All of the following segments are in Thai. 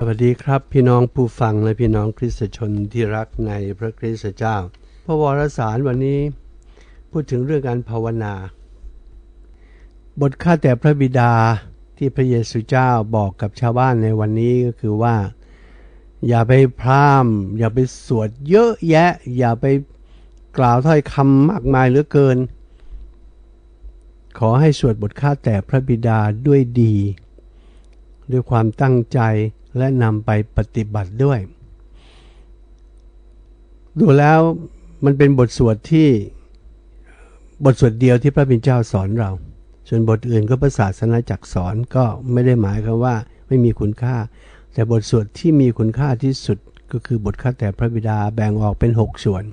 สวัสดีครับพี่น้องผู้ฟังและพี่น้องคริสตชนที่รักในพระคริสตเจ้า พระวรสารวันนี้พูดถึงเรื่องการภาวนา บทข้าแต่พระบิดาที่พระเยซูเจ้าบอกกับชาวบ้านในวันนี้ก็คือว่า อย่าไปพร่ำอย่าไปสวดเยอะแยะ อย่าไปกล่าวถ้อยคำมากมายเหลือเกิน ขอให้สวดบทข้าแต่พระบิดาด้วยดี ด้วยความตั้งใจ และนำไปปฏิบัติด้วย ดูแล้วมันเป็นบทสวดที่บทสวดเดียวที่พระบิดาเจ้าสอนเรา ส่วนบทอื่นก็พระศาสนาจักสอนก็ไม่ได้หมายความว่าไม่มีคุณค่า แต่บทสวดที่มีคุณค่าที่สุดก็คือบทข้าแต่พระบิดาแบ่งออกเป็น 6 ส่วน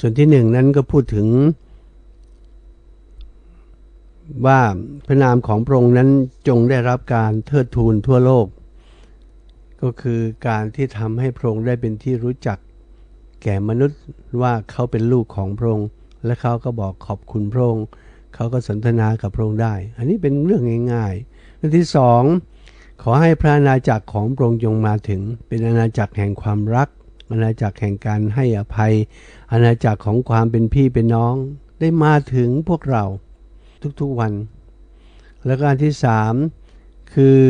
ส่วนที่หนึ่งนั้นก็พูดถึง ว่าพระนามของพระองค์นั้นจงได้รับการเทิดทูนทั่วโลก ก็คือการที่ทำให้พระองค์ได้เป็นที่รู้จัก แก่มนุษย์ว่าเขาเป็นลูกของพระองค์ และเขาก็บอกขอบคุณพระองค์เขาก็สนทนากับพระองค์ได้ อันนี้เป็นเรื่องง่ายๆเรื่องที่สองขอให้พระอาณาจักรของพระองค์จงมาถึง เป็นอาณาจักรแห่งความรัก อาณาจักรแห่งการให้อภัย อาณาจักรของความเป็นพี่เป็นน้อง ได้มาถึงพวกเราทุกๆวัน แล้วก็อันที่สามคือ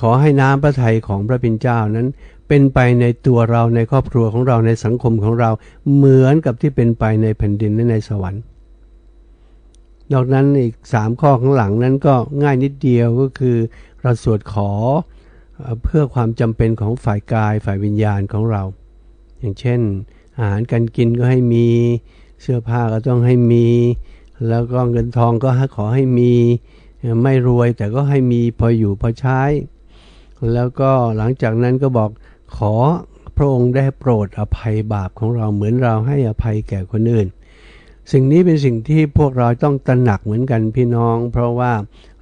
ขอให้น้ำพระทัยของพระบิดาเจ้านั้น เป็นไปในตัวเราในครอบครัวของเราในสังคมของเราเหมือนกับที่เป็นไปในแผ่นดินและในสวรรค์นอกนั้นอีกสามข้อข้างหลังนั้นก็ง่ายนิดเดียวก็คือเราสวดขอเพื่อความจำเป็นของฝ่ายกายฝ่ายวิญญาณของเรา อย่างเช่น อาหารการกินก็ให้มีเสื้อผ้าก็ต้องให้มี แล้วก็เงินทองก็ขอให้มี ไม่รวยแต่ก็ให้มีพออยู่พอใช้ แล้วก็หลังจากนั้นก็บอกขอพระองค์ได้โปรดอภัยบาปของเราเหมือนเราให้อภัยแก่คนอื่น สิ่งนี้เป็นสิ่งที่พวกเราต้องตระหนักเหมือนกันพี่น้อง เพราะว่า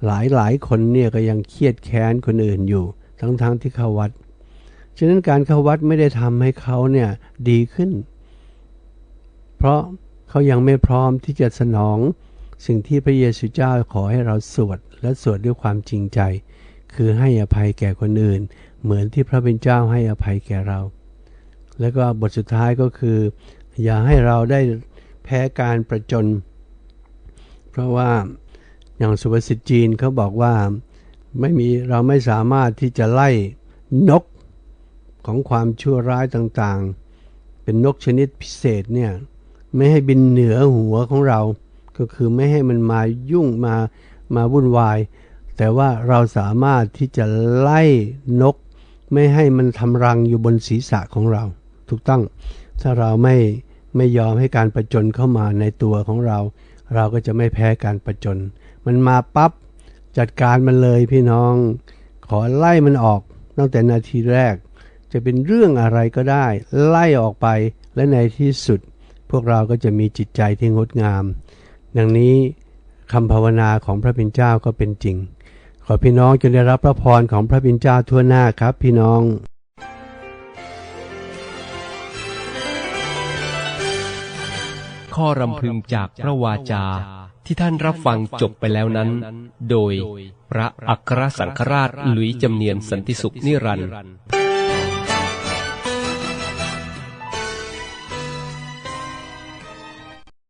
หลายหลายคนเนี่ยก็ยังเครียดแค้นคนอื่นอยู่ ทั้งๆทที่เข้าวัด ฉะนั้นการเข้าวัดไม่ได้ทำให้เขาเนี่ยดีขึ้น เพราะเขายังไม่พร้อมที่จะสนอง สิ่งที่พระเยซูเจ้าขอให้เราสวดและสวดด้วยความจริงใจ คือให้อภัยแก่คนอื่น เหมือนที่พระเป็นเจ้าให้อภัยแก่เรา แล้วก็บทสุดท้ายก็คือ อย่าให้เราได้แพ้การประจน เพราะว่าอย่างสุภาษิตจีนเขาบอกว่าไม่มีเราไม่สามารถที่จะไล่นกของความชั่วร้ายต่างๆ เป็นนกชนิดพิเศษเนี่ยไม่ให้บินเหนือหัวของเรา ก็คือไม่ให้มันมายุ่งมามาวุ่นวาย แต่ว่าเราสามารถที่จะไล่นก ไม่ให้มันทำรังอยู่บนศีรษะของเรา ถูกต้อง ถ้าเราไม่ไม่ยอมให้การประจนเข้ามาในตัวของเรา เราก็จะไม่แพ้การประจน มันมาปับ๊บจัดการมันเลยพี่น้อง ขอไล่มันออกตั้งแต่นาทีแรก จะเป็นเรื่องอะไรก็ได้ ไล่ออกไปและในที่สุด พวกเราก็จะมีจิตใจที่งดงาม ดังนี้ คำภาวนาของพระบิดเจ้าก็เป็นจริง ขอพี่น้องจงได้รับพระพรของพระบิดเจ้าทั่วหน้าครับพี่น้องข้อรำพึงจากพระวาจาที่ท่านรับฟังจบไปแล้วนั้น โดยพระอัครสังฆราชหลุยจำเนียนสันติสุขนิรันดร์